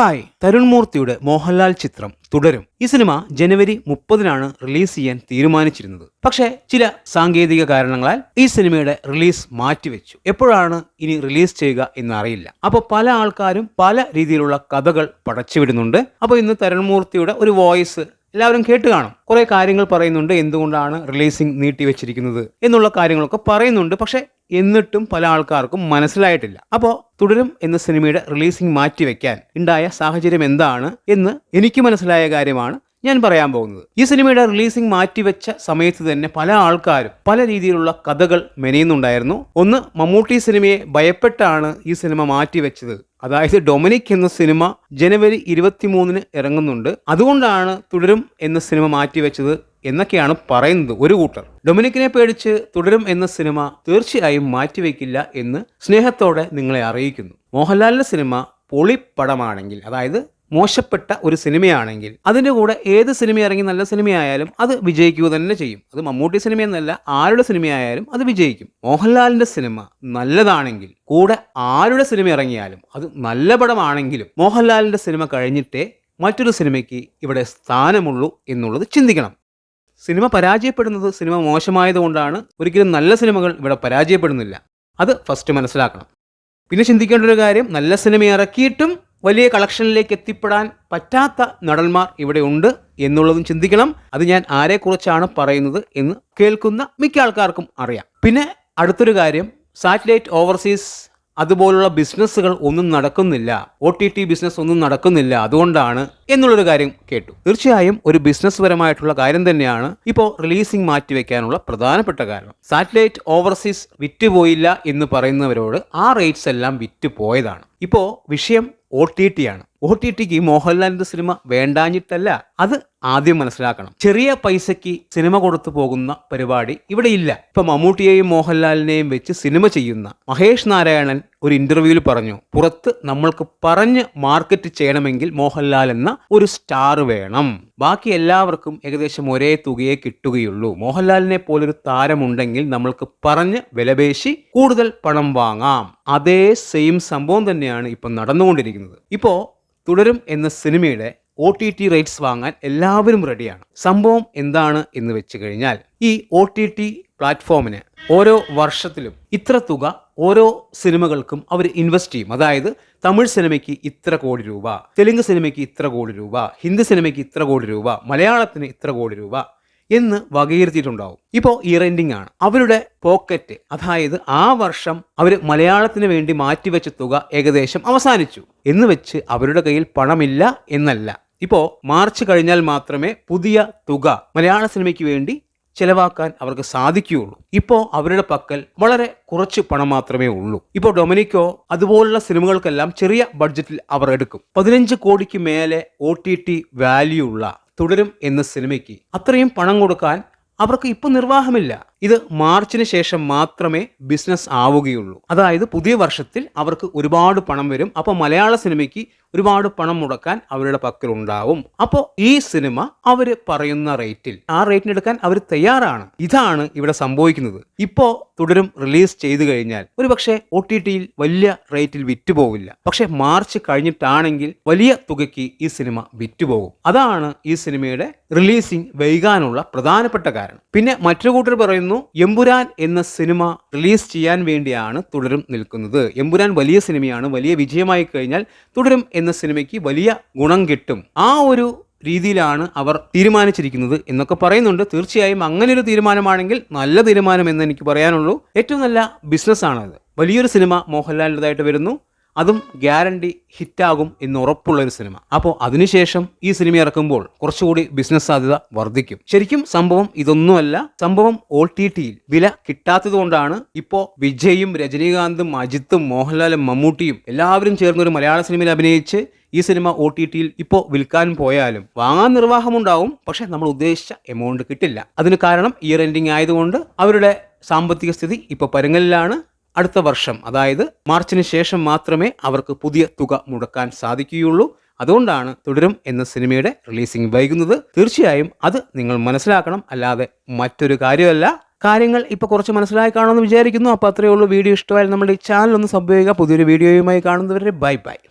Hi Tarun മൂർത്തിയുടെ മോഹൻലാൽ ചിത്രം തുടരും. ഈ സിനിമ ജനുവരി മുപ്പതിനാണ് റിലീസ് ചെയ്യാൻ തീരുമാനിച്ചിരുന്നത്. പക്ഷേ ചില സാങ്കേതിക കാരണങ്ങളാൽ ഈ സിനിമയുടെ റിലീസ് മാറ്റിവെച്ചു. എപ്പോഴാണ് ഇനി റിലീസ് ചെയ്യുക എന്നറിയില്ല. അപ്പോൾ പല ആൾക്കാരും പല രീതിയിലുള്ള കഥകൾ പടച്ചുവിടുന്നുണ്ട്. അപ്പോൾ ഇന്ന് തരുൺ മൂർത്തിയുടെ ഒരു വോയിസ് എല്ലാവരും കേട്ട് കാണും. കുറെ കാര്യങ്ങൾ പറയുന്നുണ്ട് എന്തുകൊണ്ടാണ് റിലീസിംഗ് നീട്ടിവെച്ചിരിക്കുന്നത് എന്നുള്ള കാര്യങ്ങളൊക്കെ പറയുന്നുണ്ട്. പക്ഷെ എന്നിട്ടും പല ആൾക്കാർക്കും മനസ്സിലായിട്ടില്ല. അപ്പോൾ തുടരും എന്ന സിനിമയുടെ റിലീസിംഗ് മാറ്റിവെക്കാൻ ഉണ്ടായ സാഹചര്യം എന്താണ് എന്ന് എനിക്ക് മനസ്സിലായ കാര്യമാണ് ഞാൻ പറയാൻ പോകുന്നത്. ഈ സിനിമയുടെ റിലീസിംഗ് മാറ്റിവെച്ച സമയത്ത് തന്നെ പല ആൾക്കാരും പല രീതിയിലുള്ള കഥകൾ മെനയുന്നുണ്ടായിരുന്നു. ഒന്ന് മമ്മൂട്ടി സിനിമയെ ഭയപ്പെട്ടാണ് ഈ സിനിമ മാറ്റിവെച്ചത്. അതായത് ഡൊമിനിക് എന്ന സിനിമ ജനുവരി ഇരുപത്തിമൂന്നിന് ഇറങ്ങുന്നുണ്ട്. അതുകൊണ്ടാണ് തുടരും എന്ന സിനിമ മാറ്റിവെച്ചത് എന്നൊക്കെയാണ് പറയുന്നത് ഒരു കൂട്ടർ. ഡൊമിനിക്കിനെ പേടിച്ച് തുടരും എന്ന സിനിമ തീർച്ചയായും മാറ്റിവെക്കില്ല എന്ന് സ്നേഹത്തോടെ നിങ്ങളെ അറിയിക്കുന്നു. മോഹൻലാലിന്റെ സിനിമ പൊളിപ്പടമാണെങ്കിൽ അതായത് മോശപ്പെട്ട ഒരു സിനിമയാണെങ്കിൽ അതിന്റെ കൂടെ ഏത് സിനിമ ഇറങ്ങി നല്ല സിനിമയായാലും അത് വിജയിക്കുക തന്നെ ചെയ്യും. അത് മമ്മൂട്ടി സിനിമയെന്നല്ല ആരുടെ സിനിമയായാലും അത് വിജയിക്കും. മോഹൻലാലിന്റെ സിനിമ നല്ലതാണെങ്കിൽ കൂടെ ആരുടെ സിനിമ ഇറങ്ങിയാലും അത് നല്ല പടമാണെങ്കിലും മോഹൻലാലിന്റെ സിനിമ കഴിഞ്ഞിട്ടേ മറ്റൊരു സിനിമയ്ക്ക് ഇവിടെ സ്ഥാനമുള്ളൂ എന്നുള്ളത് ചിന്തിക്കണം. സിനിമ പരാജയപ്പെടുന്നത് സിനിമ മോശമായതുകൊണ്ടാണ് ഒരിക്കലും നല്ല സിനിമകൾ ഇവിടെ പരാജയപ്പെടുന്നില്ല. അത് ഫസ്റ്റ് മനസ്സിലാക്കണം. പിന്നെ ചിന്തിക്കേണ്ട ഒരു കാര്യം നല്ല സിനിമ ഇറക്കിയിട്ടും വലിയ കളക്ഷനിലേക്ക് എത്തിപ്പെടാൻ പറ്റാത്ത നടന്മാർ ഇവിടെ ഉണ്ട് എന്നുള്ളതും ചിന്തിക്കണം. അത് ഞാൻ ആരെക്കുറിച്ചാണ് പറയുന്നത് എന്ന് കേൾക്കുന്ന മിക്ക ആൾക്കാർക്കും അറിയാം. പിന്നെ അടുത്തൊരു കാര്യം സാറ്റലൈറ്റ് ഓവർസീസ് അതുപോലുള്ള ബിസിനസ്സുകൾ ഒന്നും നടക്കുന്നില്ല. ഒ ടി ടി ബിസിനസ് ഒന്നും നടക്കുന്നില്ല. അതുകൊണ്ടാണ് എന്നുള്ളൊരു കാര്യം കേട്ടു. തീർച്ചയായും ഒരു ബിസിനസ് പരമായിട്ടുള്ള കാര്യം തന്നെയാണ് ഇപ്പോൾ റിലീസിംഗ് മാറ്റിവെക്കാനുള്ള പ്രധാനപ്പെട്ട കാരണം. സാറ്റലൈറ്റ് ഓവർസീസ് വിറ്റുപോയില്ല എന്ന് പറയുന്നവരോട് ആ റേറ്റ്സ് എല്ലാം വിറ്റ് പോയതാണ് ഇപ്പോൾ വിഷയം ഒ ടി ടി ആണ്. ഒ ടി ടിക്ക് മോഹൻലാലിന്റെ സിനിമ വേണ്ടാഞ്ഞിട്ടല്ല അത് ആദ്യം മനസ്സിലാക്കണം. ചെറിയ പൈസയ്ക്ക് സിനിമ കൊടുത്തു പോകുന്ന പരിപാടി ഇവിടെ ഇല്ല. ഇപ്പൊ മമ്മൂട്ടിയെയും മോഹൻലാലിനെയും വെച്ച് സിനിമ ചെയ്യുന്ന മഹേഷ് നാരായണൻ ഒരു ഇന്റർവ്യൂവിൽ പറഞ്ഞു പുറത്ത് നമ്മൾക്ക് പറഞ്ഞ് മാർക്കറ്റ് ചെയ്യണമെങ്കിൽ മോഹൻലാൽ എന്ന ഒരു സ്റ്റാർ വേണം. ബാക്കി എല്ലാവർക്കും ഏകദേശം ഒരേ തുകയെ കിട്ടുകയുള്ളൂ. മോഹൻലാലിനെ പോലൊരു താരമുണ്ടെങ്കിൽ നമ്മൾക്ക് പറഞ്ഞ് വിലപേശി കൂടുതൽ പണം വാങ്ങാം. അതേ സെയിം സംഭവം തന്നെയാണ് ഇപ്പം നടന്നുകൊണ്ടിരിക്കുന്നത്. ഇപ്പോൾ തുടരും എന്ന സിനിമയുടെ ഒ ടി ടി റൈറ്റ്സ് വാങ്ങാൻ എല്ലാവരും റെഡിയാണ് സംഭവം എന്താണ് എന്ന് വെച്ച് കഴിഞ്ഞാൽ ഈ ഒ ടി ടി പ്ലാറ്റ്ഫോമിന് ഓരോ വർഷത്തിലും ഇത്ര തുക ഓരോ സിനിമകൾക്കും അവർ ഇൻവെസ്റ്റ് ചെയ്യും. അതായത് തമിഴ് സിനിമയ്ക്ക് ഇത്ര കോടി രൂപ തെലുങ്ക് സിനിമയ്ക്ക് ഇത്ര കോടി രൂപ ഹിന്ദി സിനിമയ്ക്ക് ഇത്ര കോടി രൂപ മലയാളത്തിന് ഇത്ര കോടി രൂപ എന്ന് വകയിരുത്തിയിട്ടുണ്ടാവും. ഇപ്പോൾ ഇ റെൻഡിങ് ആണ്. അവരുടെ പോക്കറ്റ് അതായത് ആ വർഷം അവർ മലയാളത്തിന് വേണ്ടി മാറ്റിവെച്ച തുക ഏകദേശം അവസാനിച്ചു. എന്ന് വെച്ച് അവരുടെ കയ്യിൽ പണമില്ല എന്നല്ല. ഇപ്പോൾ മാർച്ച് കഴിഞ്ഞാൽ മാത്രമേ പുതിയ തുക മലയാള സിനിമയ്ക്ക് വേണ്ടി ചിലവാക്കാൻ അവർക്ക് സാധിക്കുകയുള്ളൂ. ഇപ്പോൾ അവരുടെ പക്കൽ വളരെ കുറച്ച് പണം മാത്രമേ ഉള്ളൂ. ഇപ്പോൾ ഡൊമിനിക്കോ അതുപോലുള്ള സിനിമകൾക്കെല്ലാം ചെറിയ ബഡ്ജറ്റിൽ അവർ എടുക്കും. പതിനഞ്ച് കോടിക്ക് മേലെ ഒ ടി ടി വാല്യൂ ഉള്ള തുടരും എന്ന സിനിമയ്ക്ക് അത്രയും പണം കൊടുക്കാൻ അവർക്ക് ഇപ്പം നിർവാഹമില്ല. ഇത് മാർച്ചിന് ശേഷം മാത്രമേ ബിസിനസ് ആവുകയുള്ളൂ. അതായത് പുതിയ വർഷത്തിൽ അവർക്ക് ഒരുപാട് പണം വരും. അപ്പോൾ മലയാള സിനിമയ്ക്ക് ഒരുപാട് പണം മുടക്കാൻ അവരുടെ പക്കലുണ്ടാവും. അപ്പോൾ ഈ സിനിമ അവർ പറയുന്ന റേറ്റിൽ ആ റേറ്റിന് എടുക്കാൻ അവർ തയ്യാറാണ്. ഇതാണ് ഇവിടെ സംഭവിക്കുന്നത്. ഇപ്പോൾ തുടരും റിലീസ് ചെയ്തു കഴിഞ്ഞാൽ ഒരുപക്ഷെ ഒ ടി ടിയിൽ വലിയ റേറ്റിൽ വിറ്റുപോകില്ല പക്ഷെ മാർച്ച് കഴിഞ്ഞിട്ടാണെങ്കിൽ വലിയ തുകയ്ക്ക് ഈ സിനിമ വിറ്റുപോകും. അതാണ് ഈ സിനിമയുടെ റിലീസിംഗ് വൈകാനുള്ള പ്രധാനപ്പെട്ട കാരണം. പിന്നെ മറ്റൊരു കൂട്ടർ പറയുന്നു എമ്പുരാൻ എന്ന സിനിമ റിലീസ് ചെയ്യാൻ വേണ്ടിയാണ് തുടരും നിൽക്കുന്നത്. എമ്പുരാൻ വലിയ സിനിമയാണ് വലിയ വിജയമായി കഴിഞ്ഞാൽ തുടരും എന്ന സിനിമയ്ക്ക് വലിയ ഗുണം കിട്ടും. ആ ഒരു രീതിയിലാണ് അവർ തീരുമാനിച്ചിരിക്കുന്നത് എന്നൊക്കെ പറയുന്നുണ്ട്. തീർച്ചയായും അങ്ങനെ ഒരു തീരുമാനമാണെങ്കിൽ നല്ല തീരുമാനം എന്ന് എനിക്ക് പറയാനുള്ളൂ. ഏറ്റവും നല്ല ബിസിനസ്സാണത് വലിയൊരു സിനിമ മോഹൻലാലിന്റെതായിട്ട് വരുന്നു. അതും ഗ്യാരണ്ടി ഹിറ്റാകും എന്ന് ഉറപ്പുള്ള ഒരു സിനിമ. അപ്പോൾ അതിനുശേഷം ഈ സിനിമ ഇറക്കുമ്പോൾ കുറച്ചുകൂടി ബിസിനസ് സാധ്യത വർദ്ധിക്കും. ശരിക്കും സംഭവം ഇതൊന്നുമല്ല സംഭവം ഒ ടി ടിയിൽ വില കിട്ടാത്തത് ഇപ്പോൾ വിജയും രജനീകാന്തും അജിത്തും മോഹൻലാലും മമ്മൂട്ടിയും എല്ലാവരും ചേർന്ന് ഒരു മലയാള സിനിമയിൽ അഭിനയിച്ച് ഈ സിനിമ ഒ ടി ടിയിൽ ഇപ്പോൾ വിൽക്കാൻ പോയാലും വാങ്ങാൻ നിർവാഹമുണ്ടാവും പക്ഷേ നമ്മൾ ഉദ്ദേശിച്ച എമൗണ്ട് കിട്ടില്ല. അതിന് കാരണം ഇയർ എൻഡിങ് ആയതുകൊണ്ട് അവരുടെ സാമ്പത്തിക സ്ഥിതി ഇപ്പോൾ പരുങ്ങലിലാണ്. അടുത്ത വർഷം അതായത് മാർച്ചിന് ശേഷം മാത്രമേ അവർക്ക് പുതിയ തുക മുടക്കാൻ സാധിക്കുകയുള്ളൂ. അതുകൊണ്ടാണ് തുടരും എന്ന സിനിമയുടെ റിലീസിംഗ് വൈകുന്നത്. തീർച്ചയായും അത് നിങ്ങൾ മനസ്സിലാക്കണം. അല്ലാതെ മറ്റൊരു കാര്യമല്ല. കാര്യങ്ങൾ ഇപ്പോൾ കുറച്ച് മനസ്സിലായി കാണുമെന്ന് വിചാരിക്കുന്നു. അപ്പോൾ അത്രയേ ഉള്ളൂ. വീഡിയോ ഇഷ്ടമായാലും നമ്മുടെ ഈ ചാനൽ ഒന്ന് സബ് ചെയ്യുക. പുതിയൊരു വീഡിയോയുമായി കാണുന്നവരെ ബൈ ബൈ.